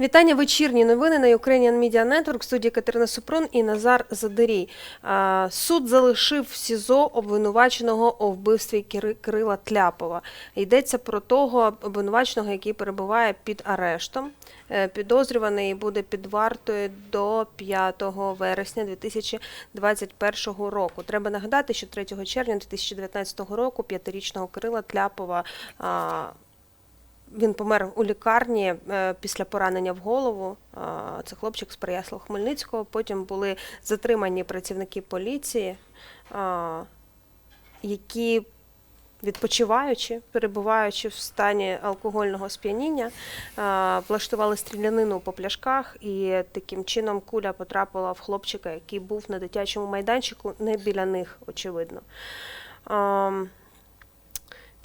Вітання вечірні новини на Ukrainian Media Network. В студії Катерина Супрун і Назар Задерій. А, Суд залишив в СІЗО обвинуваченого у вбивстві Кири- Кирила Тляпова. Йдеться про того обвинуваченого, який перебуває під арештом. Е, Підозрюваний буде під вартою до 5 вересня 2021 року. Треба нагадати, що 3 червня 2019 року п'ятирічного Кирила Тляпова він помер у лікарні е, після поранення в голову. Це хлопчик з Переяслав Хмельницького. Потім були затримані працівники поліції, які, відпочиваючи, перебуваючи в стані алкогольного сп'яніння, влаштували стрілянину по пляшках, і таким чином куля потрапила в хлопчика, який був на дитячому майданчику, не біля них, очевидно.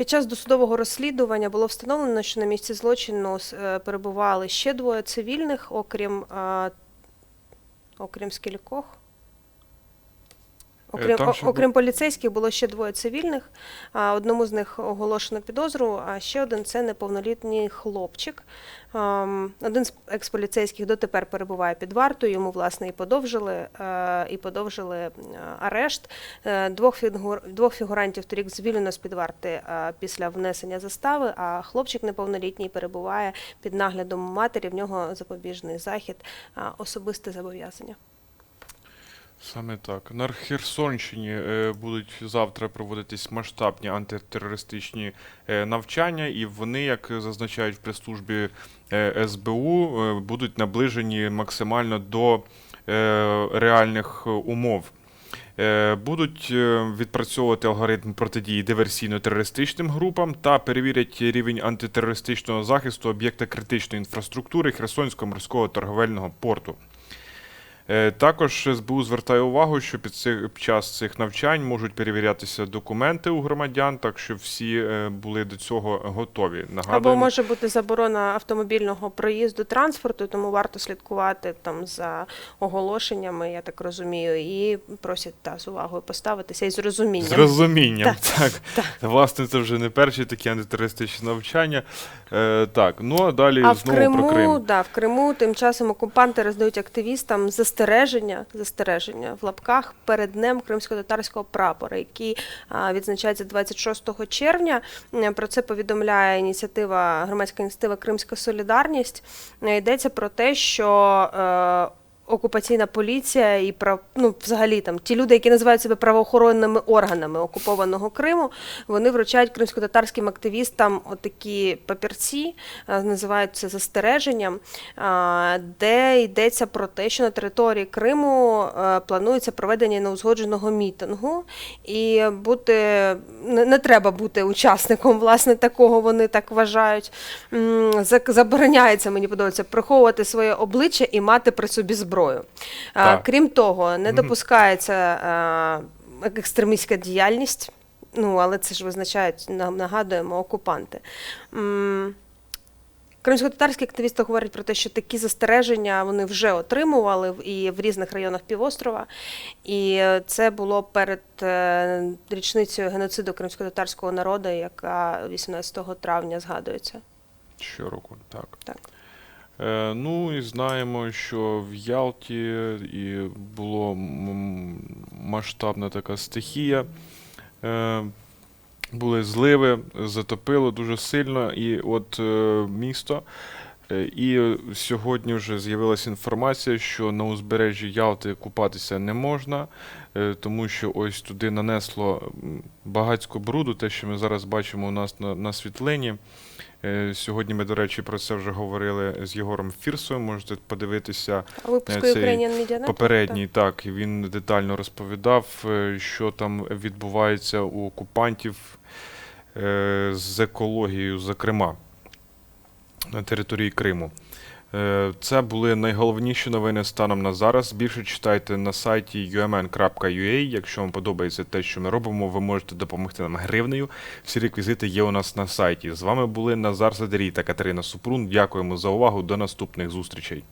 Під час досудового розслідування було встановлено, що на місці злочину е, перебували ще двоє цивільних, окрім, е, окрім скількох. Окрім, там ще окрім поліцейських було ще двоє цивільних. А, Одному з них оголошено підозру, а ще один це неповнолітній хлопчик. Один з експоліцейських дотепер перебуває під вартою. Йому власне і подовжили, е, і подовжили е, арешт. Е, Двох фігур, двох фігурантів торік звільнено з під варти після внесення застави. А хлопчик неповнолітній перебуває під наглядом матері. В нього запобіжний захід, особисте зобов'язання. Саме так. На Херсонщині е, будуть завтра проводитись масштабні антитерористичні е, навчання, і вони, як зазначають в прес-службі е, СБУ, будуть наближені максимально до реальних умов. Будуть відпрацьовувати алгоритм протидії диверсійно-терористичним групам та перевірять рівень антитерористичного захисту об'єкта критичної інфраструктури Херсонського морського торговельного порту. Е, Також СБУ звертає увагу, що під, цих, час цих навчань можуть перевірятися документи у громадян, так що всі е, були до цього готові. Або може бути заборона автомобільного проїзду транспорту, тому варто слідкувати там за оголошеннями, я так розумію, і просять та з увагою поставитися і з розумінням. з розумінням. Так, так. Власне, це вже не перші такі антитерористичні навчання. Е, так, ну а далі А в знову Криму, про Крим. да, в Криму тим часом окупанти роздають активістам застереження, застереження в лапках перед днем кримсько-татарського прапора, який відзначається 26 червня. Про це повідомляє ініціатива громадська ініціатива Кримська Солідарність. Йдеться про те, що е, окупаційна поліція і прав... ну, взагалі там ті люди, які називають себе правоохоронними органами окупованого Криму, вони вручають кримсько-татарським активістам отакі папірці, е, називають це застереженням, де йдеться про те, що на території Криму е, планується проведення неузгодженого мітингу, і бути не, треба бути учасником власне такого, вони так вважають. Забороняється, мені подобається, приховувати своє обличчя і мати при собі зброю. А, Так. Крім того, не допускається екстремістська діяльність. Ну, але це ж визначають, нагадуємо, окупанти. Кримсько-татарські активісти говорять про те, що такі застереження вони вже отримували і в різних районах півострова. І це було перед е, річницею геноциду кримсько-татарського народу, яка 18 травня згадується. Щороку, так. Так. Е, ну і знаємо, що в Ялті і було масштабна така стихія. Е, були зливи, затопило дуже сильно, і от е, місто. Е, І сьогодні вже з'явилася інформація, що на узбережжі Ялти купатися не можна, е, тому що ось туди нанесло м, багатько бруду, те, що ми зараз бачимо у нас на, на світлині. Е, Сьогодні ми, до речі, про це вже говорили з Єгором Фірсовим. Можете подивитися Цей Ukrainian попередній. Так, і він детально розповідав, що там відбувається у окупантів з екологією, зокрема, на території Криму. Е, Це були найголовніші новини станом на зараз. Більше читайте на сайті umn.ua. Якщо вам подобається те, що ми робимо, ви можете допомогти нам гривнею. Всі реквізити є у нас на сайті. З вами були Назар Садерій та Катерина Супрун. Дякуємо за увагу. До наступних зустрічей.